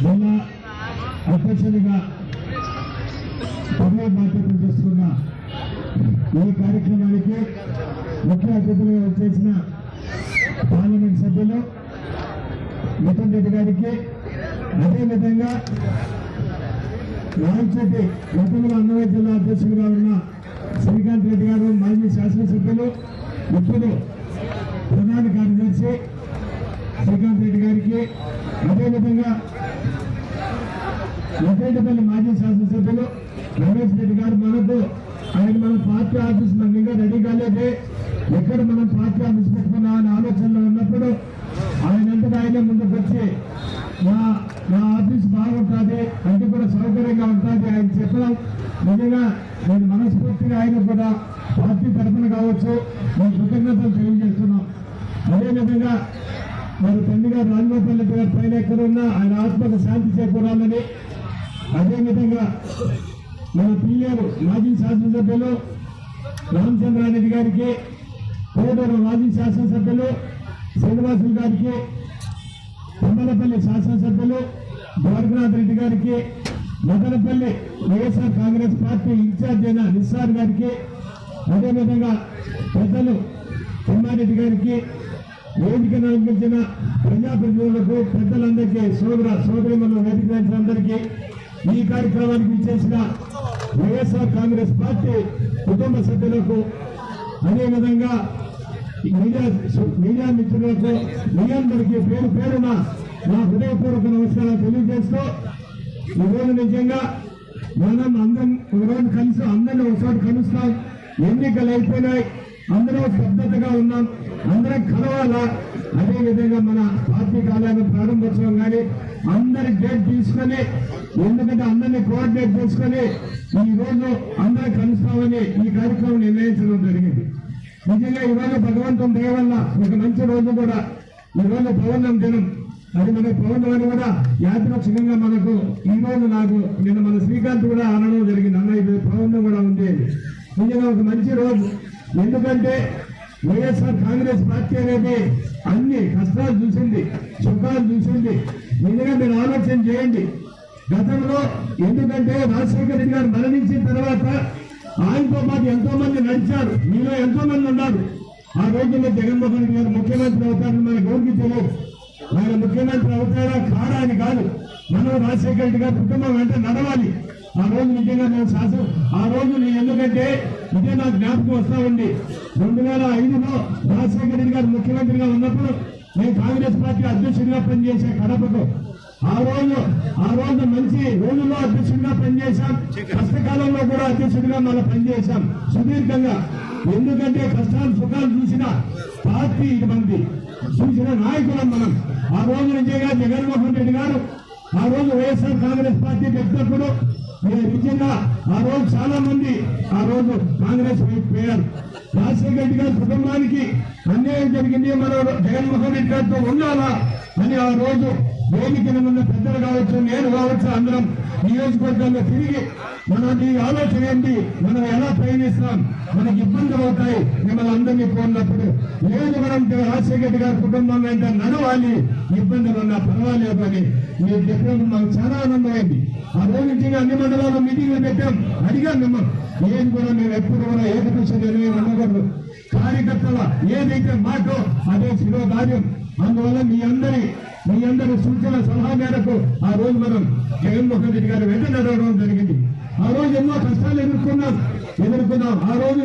జిల్లా అధ్యక్షుడిగా పదవి బాధ్యతలు చేస్తున్న ఈ కార్యక్రమానికి ముఖ్య అతిథులుగా వచ్చేసిన పార్లమెంట్ సభ్యులు మిథున్ రెడ్డి గారికి అదేవిధంగా రాయచోటి గతంలో అన్నమయ్య జిల్లా అధ్యక్షుడిగా ఉన్న శ్రీకాంత్ రెడ్డి గారు మాజీ శాసనసభ్యులు ఇప్పుడు ప్రధాన కార్యదర్శి శ్రీకాంత్ రెడ్డి గారికి అదేవిధంగా వెంకటపల్లి మాజీ శాసనసభ్యులు రమేష్ రెడ్డి గారు మనకు ఆయన మన పార్టీ ఆఫీస్ మనకి ఇంకా రెడీ కాలేదు ఎక్కడ మనం పార్టీ ఆఫీస్ పెట్టుకున్నా అనే ఆలోచనలో ఉన్నప్పుడు ఆయనంతటా ఆయనే ముందుకు వచ్చి మా నా ఆఫీస్ బాగుంటుంది అంటే కూడా సౌకర్యంగా ఉంటుంది ఆయన చెప్పడం నిజంగా నేను మనస్ఫూర్తిగా ఆయన కూడా పార్టీ తరఫున కావచ్చు మేము కృతజ్ఞతలు తెలియజేస్తున్నాం. అదేవిధంగా మరి తండ్రి గారు రాజగోపాల్ రెడ్డి గారు పైన ఎక్కడున్నా ఆయన ఆత్మకు శాంతి చేకూరాలని అదేవిధంగా మన పిల్లలు మాజీ శాసనసభ్యులు రామచంద్రారెడ్డి గారికి కోడూరు మాజీ శాసనసభ్యులు శ్రీనివాసులు గారికి తుమ్మలపల్లి శాసనసభ్యులు ద్వారకనాథ్ రెడ్డి గారికి Madanapalle YSR Congress party in-charge అయిన నిస్సార్ గారికి అదేవిధంగా పెద్దలు తిమ్మారెడ్డి గారికి వేదిక నడిపించిన ప్రజాప్రతినిధులకు పెద్దలందరికీ సోదర సోదరిమల వేదిక అందరికీ ఈ కార్యక్రమానికి ఇచ్చేసిన వైఎస్ఆర్ కాంగ్రెస్ పార్టీ కుటుంబ సభ్యులకు అదేవిధంగా మీడియా మీడియా మిత్రులకు మీ అందరికీ పేరు పేరున నా హృదయపూర్వక నమస్కారాలు తెలియజేస్తూ ఈరోజు నిజంగా మనం అందరం ఒకరోజు కలిసి అందరిని ఒకసారి కలుస్తాం. ఎన్నికలు అయిపోయినాయి. అందరూ శ్రద్ధగా ఉన్నాం. అందరం కలవాలా? అదేవిధంగా మన పార్టీ కార్యాలయం ప్రారంభోత్సవం కానీ అందరి డేట్ తీసుకొని ఎందుకంటే అందరినీ కోఆర్డినేట్ చేసుకొని ఈ రోజు అందరూ కలుస్తామని ఈ కార్యక్రమం నిర్ణయించడం జరిగింది. నిజంగా ఈరోజు భగవంతుని దయ వల్ల ఒక మంచి రోజు కూడా ఈ రోజు పౌర్ణం దినం. అది మన పౌర్ణమని కూడా యాదృచ్ఛికంగా మనకు ఈ రోజు నాకు నిన్న మన శ్రీకాంత్ కూడా అనడం జరిగింది. అన్న ఇది పౌర్ణం కూడా ఉంది నిజంగా ఒక మంచి రోజు. ఎందుకంటే వైఎస్ఆర్ కాంగ్రెస్ పార్టీ అనేది అన్ని కష్టాలు చూసింది సుఖాలు చూసింది. నిజంగా మీరు ఆలోచన చేయండి. గతంలో ఎందుకంటే రాజశేఖర రెడ్డి గారు మరణించిన తర్వాత ఆయనతో పాటు ఎంతో మంది నడిచారు. మీలో ఎంతో మంది ఉన్నారు. ఆ రోజుల్లో జగన్మోహన్ రెడ్డి గారు ముఖ్యమంత్రి అవుతారని మనకు ఎవరికి తెలియదు. ఆయన ముఖ్యమంత్రి అవుతారా కారా అని కాదు. మనం రాజశేఖర రెడ్డి గారి కుటుంబం వెంట నడవాలి. ఆ రోజు నిజంగా నేను శాసన ఆ రోజు నేను ఎందుకంటే ఇదే నా జ్ఞాపకం వస్తా ఉంది. రెండు వేల ఐదులో రాజశేఖర రెడ్డి గారు ముఖ్యమంత్రిగా ఉన్నప్పుడు నేను కాంగ్రెస్ పార్టీ అధ్యక్షుడిగా పనిచేసే కడపకు. ఆ రోజు ఆ రోజు మంచి రోజుల్లో అధ్యక్షుడిగా పనిచేశాం. కష్టకాలంలో కూడా అధ్యక్షుడిగా మనం పనిచేశాం. సుదీర్ఘంగా. ఎందుకంటే కష్టాలు సుఖాలు చూసిన పార్టీ ఇది మంది చూసిన నాయకులం మనం. ఆ రోజు నిజంగా జగన్మోహన్ రెడ్డి గారు ఆ రోజు వైఎస్ఆర్ కాంగ్రెస్ పార్టీ పెట్టినప్పుడు నిజంగా ఆ రోజు చాలా మంది ఆ రోజు కాంగ్రెస్ వైపు పోయారు. రాజశేఖర రెడ్డి గారి కుటుంబానికి అన్యాయం జరిగింది. మనం జగన్మోహన్ రెడ్డి గారితో ఉండాలా అని ఆ రోజు వేదిక ఉన్న పెద్దలు కావచ్చు నేను కావచ్చు అందరం నియోజకవర్గంలో తిరిగి మన ఆలోచన ఏంటి? మనం ఎలా ప్రయాణిస్తాం? మనకి ఇబ్బందులు అవుతాయి. మిమ్మల్ని అందరినీ కోరినప్పుడు లేదు మనం రాజశేఖర్ గారి కుటుంబం వెంట నడవాలి. ఇబ్బందులు ఉన్నా పర్వాలేదు అని మీరు చెప్పినప్పుడు మాకు చాలా ఆనందమైంది ఆ రోజు నుంచి అన్ని మండలాల్లో మీటింగ్లు పెట్టాం. అడిగాం మిమ్మల్ని. ఏం కూడా మేము ఎప్పుడు కూడా ఏకపక్ష నిర్ణయం ఉండకూడదు. కార్యకర్తల ఏదైతే మాటో అదే శిరోధార్యం. అందువల్ల మీ అందరి మీ అందరి సూచన సలహా మేరకు ఆ రోజు మనం జగన్మోహన్ రెడ్డి గారి వెంట నడవడం జరిగింది. ఆ రోజు ఎన్నో కష్టాలు ఎదుర్కొన్నాం ఎదుర్కొన్నాం. ఆ రోజు